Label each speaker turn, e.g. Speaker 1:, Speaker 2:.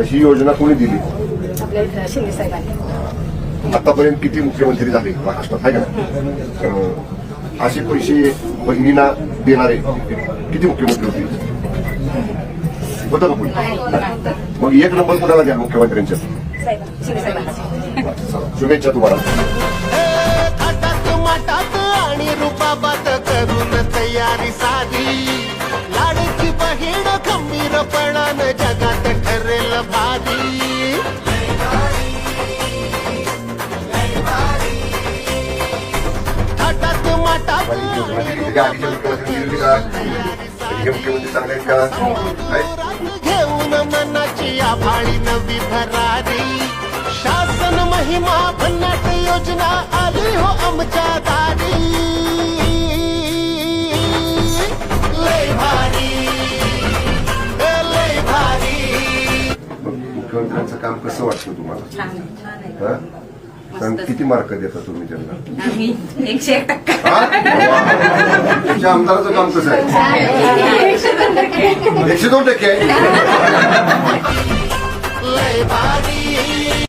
Speaker 1: ही योजना कोणी दिली?
Speaker 2: आपल्या शिंदे साहेबांनी.
Speaker 1: आतापर्यंत किती मुख्यमंत्री झाले? महाराष्ट्रात आहे का असे पैसे बहिणींना देणारे किती मुख्यमंत्री होते? होतं का कोणी? मग एक नंबर कुणाला द्या मुख्यमंत्र्यांच्या?
Speaker 2: साहेब शिंदे साहेबांना.
Speaker 1: शुभेच्छा तुम्हाला.
Speaker 3: माटात आणि रुबाबात करून तयारी साधी. लाडकी बहीण खंबीरपणानं
Speaker 1: आहेत?
Speaker 3: घेऊन मनाची आभाळी नवी भरारी शासन महिमा भन्नाट योजना आली हो आमच्या
Speaker 1: मुख्यमंत्र्यांचं काम कसं वाटतं तुम्हाला?
Speaker 2: छान छान आहे.
Speaker 1: हा? कारण किती मार्क देता तुम्ही त्यांना?
Speaker 2: आम्ही एकशे एक टक्का.
Speaker 1: हा? तुमच्या आमदाराचं काम कसं आहे? एकशे दोन टक्के. आहे
Speaker 3: लय भारी